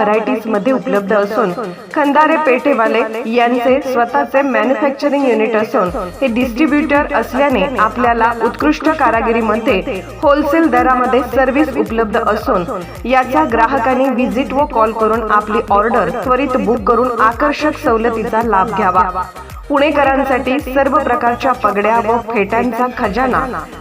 व्हरायटीजमध्ये उपलब्ध असून खंदारे पेठेवाले यांचे स्वतःचे मॅन्युफॅक्चरिंग युनिट असून हे डिस्ट्रीब्युटर असल्याने आपल्याला उत्कृष्ट कारागिरीमध्ये होलसेल दरामध्ये सर्व्हिस उपलब्ध असून याचा ग्राहकांनी व्हिजिट व कॉल करून आपली ऑर्डर त्वरित बुक करून आकर्षक सवलतीचा लाभ घ्यावा. पुणेकरांसाठी सर्व प्रकारच्या पगड्या व फेट्यांचा खजाना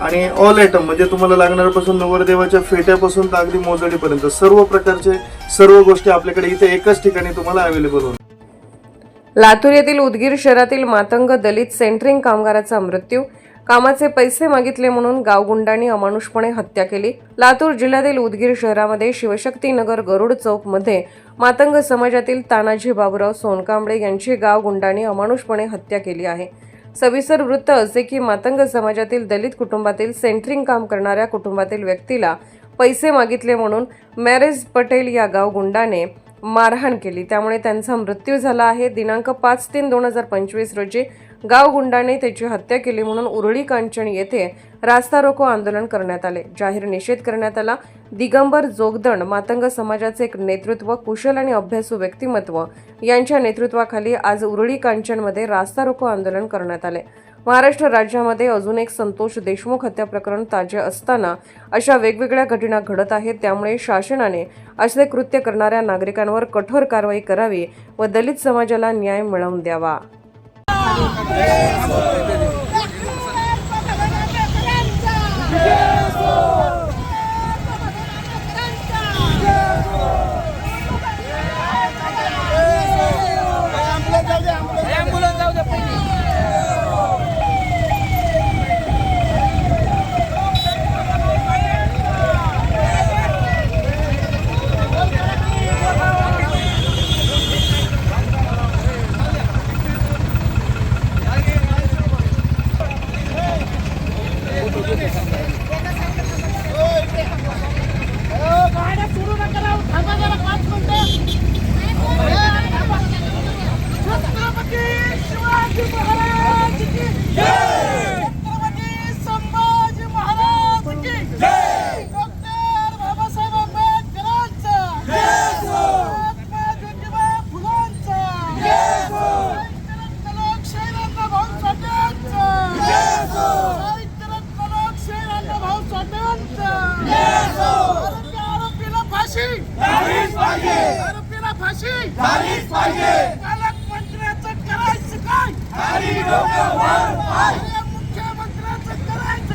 आणि ऑल आयटम म्हणजे तुम्हाला लागणाऱ्यापासून नवरदेवाच्या फेट्यापासून तर अगदी मोजडीपर्यंत सर्व प्रकारचे सर्व गोष्टी आपल्याकडे इथे एकाच ठिकाणी तुम्हाला अवेलेबल होणार. लातूर येथील उदगीर शहरातील मातंग दलित सेंटरिंग कामगाराचा मृत्यू. कामाचे पैसे मागितले म्हणून गावगुंडांनी अमानुषपणे हत्या केली. लातूर जिल्ह्यातील उदगीर शहरामध्ये शिवशक्तीनगर गरुड चौकमध्ये मातंग समाजातील तानाजी बाबुराव सोनकांबळे यांची गावगुंडांनी अमानुषपणे हत्या केली आहे. सविस्तर वृत्त असे की मातंग समाजातील दलित कुटुंबातील सेंटरिंग काम करणाऱ्या कुटुंबातील व्यक्तीला पैसे मागितले म्हणून मॅरेज पटेल या गावगुंडाने मारहाण केली. त्यामुळे त्यांचा मृत्यू झाला आहे. दिनांक पाच तीन दोन हजार पंचवीस रोजी गावगुंडाने त्याची हत्या केली म्हणून उरळी कांचन येथे रास्ता रोको आंदोलन करण्यात आले. जाहीर निषेध करण्यात आला. दिगंबर जोगदंड मातंग समाजाचे एक नेतृत्व कुशल आणि अभ्यासू व्यक्तिमत्व यांच्या नेतृत्वाखाली आज उरळी कांचनमध्ये रास्ता रोको आंदोलन करण्यात आले. महाराष्ट्र राज्यामध्ये अजून एक संतोष देशमुख हत्या प्रकरण ताजे असताना अशा वेगवेगळ्या घटना घडत आहेत. त्यामुळे शासनाने असे कृत्य करणाऱ्या नागरिकांवर कठोर कारवाई करावी व दलित समाजाला न्याय मिळवून द्यावा. 네. शिवाजी महाराज की छत्रपती संभाजी महाराज की डॉक्टर बाबासाहेब आंबेडकरांचा महात्मा ज्योतिबा फुलांचा साहित्यरत्न लोकशाहीर अण्णाभाऊ साठ्यांचा साहित्यरत्न लोकशाहीर अण्णाभाऊ साठ्यांचा आरोपी आरोपीला फाशी आरोपीला फाशी पालकमंत्र्याचं करायचं काय या मुख्यमंत्र्याचं करायचं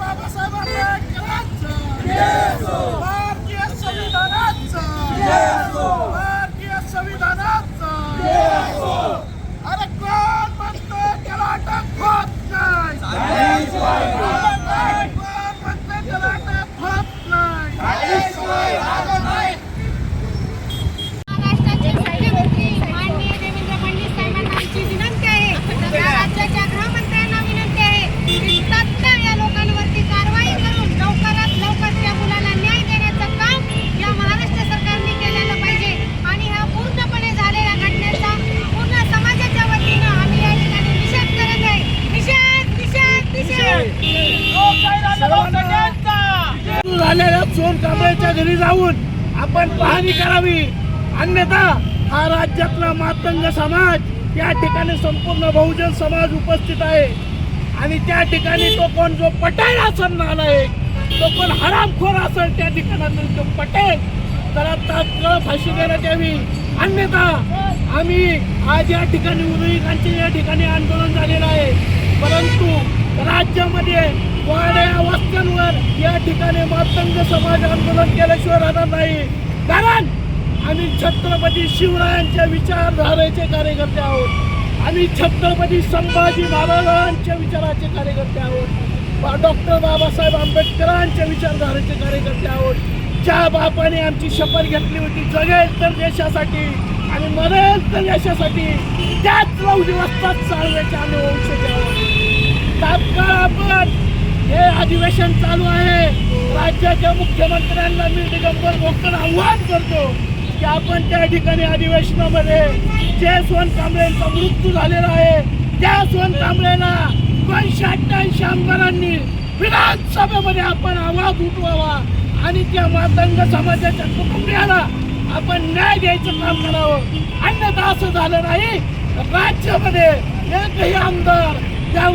बाबासाहेब आपण पाहणी करावी. अन्यथा हा राज्यातला मातंग समाज या ठिकाणी संपूर्ण बहुजन समाज उपस्थित आहे. आणि त्या ठिकाणी तो कोण जो पटेल चलणार आहे तो कोण हरामखोर असेल त्या ठिकाणातून जो पटेल. त्याला तात्काळ फाशी देण्यात यावी. अन्यथा आम्ही आज या ठिकाणी उदयिकांचे या ठिकाणी आंदोलन झालेलं आहे. परंतु राज्यामध्ये वाड्या वस्त्यांवर या ठिकाणी मातंग समाज आंदोलन केल्याशिवाय राहणार नाही. कारण आम्ही छत्रपती शिवरायांच्या विचारधारेचे कार्यकर्ते आहोत. आम्ही छत्रपती संभाजी महाराजांच्या विचाराचे कार्यकर्ते आहोत. डॉक्टर बाबासाहेब आंबेडकरांच्या विचारधारेचे कार्यकर्ते आहोत. ज्या बापाने आमची शपथ घेतली होती जगेल तर देशासाठी आणि मरेल तर यशासाठी त्याच नऊ दिवस चालवायचे आम्ही वंशज आहोत. तात्काळ आपण हे अधिवेशन चालू आहे. राज्याच्या मुख्यमंत्र्यांना मी दिगंबर भोकर आव्हान करतो की आपण त्या ठिकाणी अधिवेशनामध्ये जे सोन कांबळेंचा मृत्यू झालेला आहे त्या सोन कांबळेला दोनशे अठ्ठ्याऐंशी आमदारांनी विधानसभेमध्ये आपण आवाज उठवावा आणि त्या मातंग समाजाच्या कुटुंबियाला आपण न्याय द्यायचं काम करावं. अन्यथा असं झालं नाही. राज्यामध्ये एकही आमदार त्या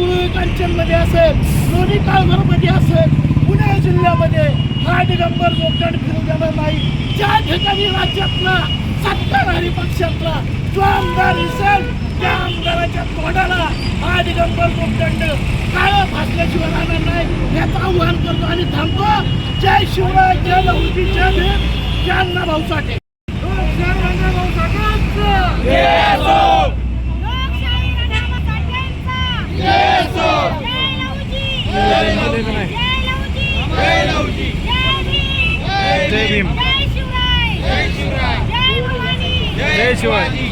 मध्ये असेल. लोणी मध्ये असेल पुणे जिल्ह्यामध्ये हा दिगंबर गोपगड फिरू देणार नाही. ज्या ठिकाणी राज्यातला सत्ताधारी पक्षातला जो आमदार दिसेल त्या आमदाराच्या तोंडाला हा दिगंबर गोपदंड काळं फासल्याशिवाय राहणार नाही. याचं आव्हान करतो आणि थांबतो. जय शिवराय जय लहुजी जय भीम. जय अण्णा भाऊ साठे जय अण्णा भाऊ लोकशाही रणामा साठ्यांचा जय भीम. जय शिवराय जय शिवराय. जय भवानी. जय शिवाजी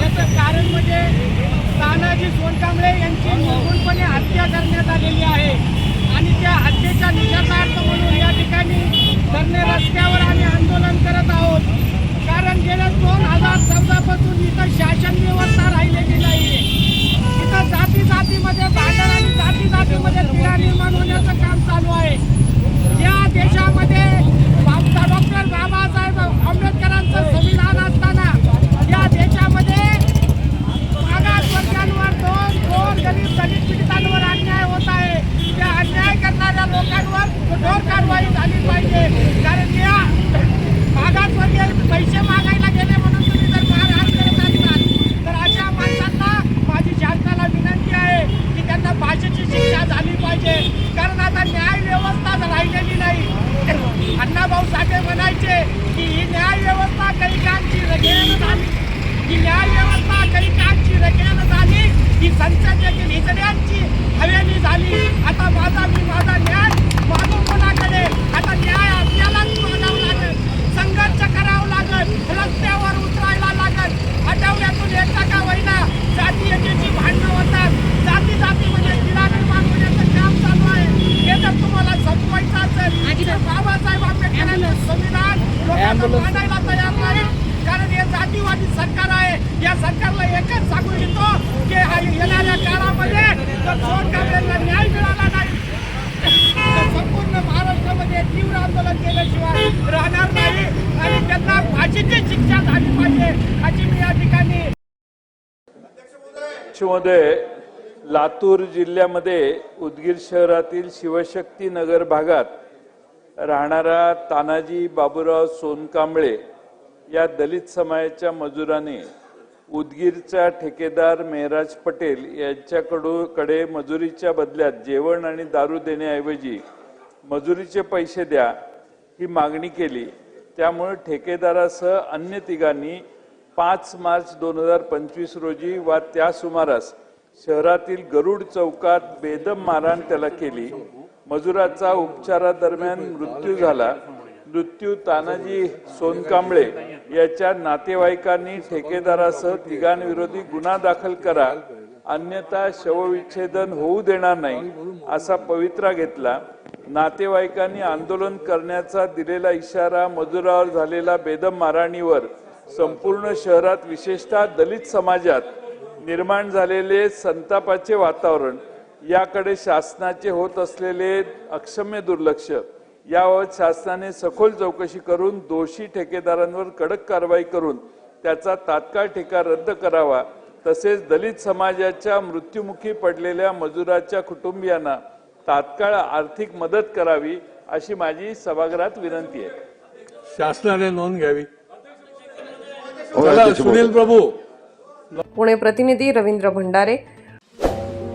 याचं कारण म्हणजे तानाजी सोनकांबळे यांची निर्गुणपणे हत्या करण्यात आलेली आहे. आणि हत्येच्या निषेधार्थ म्हणून या ठिकाणी धरणे रस्त्यावर आम्ही आंदोलन करत आहोत. कारण गेल्या दोन हजार चौदापासून इथं शासन व्यवस्था राहिलेली नाही इथं जाती जातीमध्ये भांडण आणि जाती जातीमध्ये तिढा निर्माण होण्याचं काम चालू आहे या देशामध्ये डॉक्टर बाबासाहेब आंबेडकरांचं संविधान असताना या देशामध्ये मागास वर्गांवर दोन दोन गरीब दलित पीडितांवर अन्याय होत आहे त्या अन्याय करणाऱ्या लोकांवर कठोर कारवाई झाली पाहिजे कारण या मागासवर्गीय पैसे मागायला गेले म्हणून तुम्ही जर मारहाण करत असाल तर अशा माणसांना माझी शासनाला विनंती आहे की त्यांना भाषेची शिक्षा झाली पाहिजे कारण आता न्याय व्यवस्था राहिलेली नाही अण्णाभाऊ साठे म्हणायचे की ही न्याय व्यवस्था कैकांची रगेन झाली ही न्याय व्यवस्था कैकांची रगेन झाली ही संसदेतील हिजड्यांची हवेली झाली. आता माझा मी माझा न्याय मागून कोणाकडे? आता न्याय आपल्यालाच मागावं लागेल. संघर्ष करावं लागेल. रस्त्यावर उतरायला लागेल. आठवड्यातून एकदा का होईना जाती एकीची भांडणं होतात. जाती जातीमध्ये तिला निर्माण होण्याचं काम चालू आहे. हे जर तुम्हाला संपवायचं असेल तर बाबासाहेब आंबेडकरांचं संविधान लोकांना मांडायला तयार नाही. कारण हे जातीवादी सरकार आहे. या सरकारला एकच सांगू इच्छितो की हा येणाऱ्या काळामध्ये जर सोन न्याय मिळाला नाही. तर संपूर्ण महाराष्ट्रामध्ये तीव्र आंदोलन केल्याशिवाय राहणार नाही आणि त्यांना फाशीची शिक्षा झाली पाहिजे अशी मी या ठिकाणी लातूर जिल्ह्यामध्ये उदगीर शहरातील शिवशक्ती नगर भागात राहणारा तानाजी बाबूराव सोनकांबळे या दलित समाजाच्या मजुराने उदगीरचा ठेकेदार मेहराज पटेल यांच्याकडून कडे मजुरीच्या बदल्यात जेवण आणि दारू देण्याऐवजी मजुरीचे पैसे द्या ही मागणी केली. त्यामुळे ठेकेदारासह अन्य तिघांनी पाच मार्च दोन हजार पंचवीस रोजी वा त्या सुमारास शहरातील गरुड चौकात बेदम मारहाण त्याला केली. मजुराचा उपचारादरम्यान मृत्यू झाला. मृत्यू तानाजी सोनकांबळे याच्या नातेवाईकांनी ठेकेदारासह तिघांविरोधी गुन्हा दाखल करा. अन्यथा शवविच्छेदन होऊ देणार नाही असा पवित्रा घेतला. नातेवाईकांनी आंदोलन करण्याचा दिलेला इशारा मजुरावर झालेला बेदम मारहाणीवर संपूर्ण शहरात विशेषतः दलित समाजात निर्माण झालेले संतापाचे वातावरण याकडे शासनाचे होत असलेले अक्षम्य दुर्लक्ष. याबाबत शासनाने सखोल चौकशी करून दोषी ठेकेदारांवर कडक कारवाई करून त्याचा तात्काळ ठेका रद्द करावा. तसेच दलित समाजाच्या मृत्युमुखी पडलेल्या मजुराच्या कुटुंबियांना तात्काळ आर्थिक मदत करावी अशी माझी सभागृहात विनंती आहे. शासनाने नोंद घ्यावी. सुनील प्रभू. पुणे प्रतिनिधी रवींद्र भंडारे